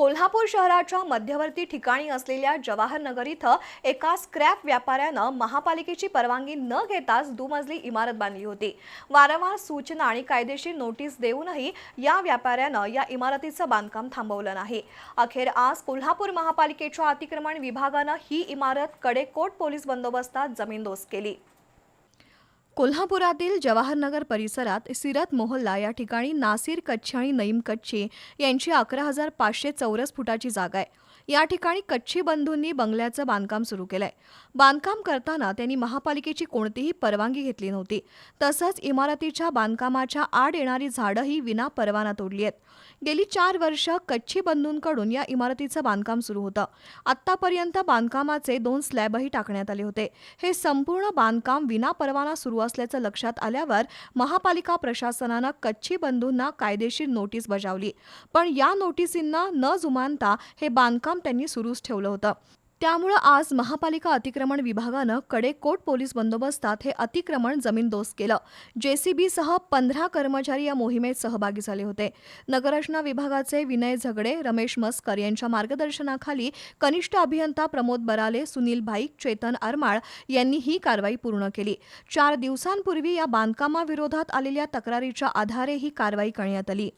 कोल्हापूर शहराच्या मध्यवर्ती ठिकाणी असलेल्या जवाहरनगर इथं एका स्क्रॅप व्यापाऱ्यानं महापालिकेची परवानगी न घेताच दुमजली इमारत बांधली होती. वारंवार सूचना आणि कायदेशीर नोटीस देऊनही या व्यापाऱ्यानं या इमारतीचं बांधकाम थांबवलं नाही. अखेर आज कोल्हापूर महापालिकेच्या अतिक्रमण विभागानं ही इमारत कडेकोट पोलीस बंदोबस्तात जमीनदोस्त केली. कोल्हापुरातील जवाहरनगर परिसरात सिरत मोहल्ला या ठिकाणी नासिर कच्छी आणि नईम कच्छी यांची अकरा हजार पाचशे चौरस फुटाची जागा आहे. या ठिकाणी कच्छी बंधूंनी बंगल्याचं बांधकाम सुरू केलंय. बांधकाम करताना त्यांनी महापालिकेची कोणतीही परवानगी घेतली नव्हती. तसंच इमारतीच्या बांधकामाच्या आड येणारी झाडंही विना परवाना तोडली आहेत. गेली चार वर्ष कच्छी बंधूंकडून या इमारतीचं बांधकाम सुरू होतं. आत्तापर्यंत बांधकामाचे दोन स्लॅबही टाकण्यात आले होते. हे संपूर्ण बांधकाम विना परवाना सुरू असल्याचं लक्षात आल्यावर महापालिका प्रशासनानं कच्छी बंधूंना कायदेशीर नोटीस बजावली. पण या नोटीसींना न जुमानता हे बांधकाम त्यांनी सुरूच ठेवलं होतं. त्यामुळं आज महापालिका अतिक्रमण विभागानं कडेकोट पोलीस बंदोबस्तात हे अतिक्रमण जमीनदोस्त केलं. जेसीबीसह पंधरा कर्मचारी या मोहिमेत सहभागी झाले होते. नगररचना विभागाचे विनय झगडे रमेश मस्कर यांच्या मार्गदर्शनाखाली कनिष्ठ अभियंता प्रमोद बराले सुनील भाईक चेतन अरमाळ यांनी ही कारवाई पूर्ण केली. चार दिवसांपूर्वी या बांधकामाविरोधात आलेल्या तक्रारीच्या आधारे ही कारवाई करण्यात आली.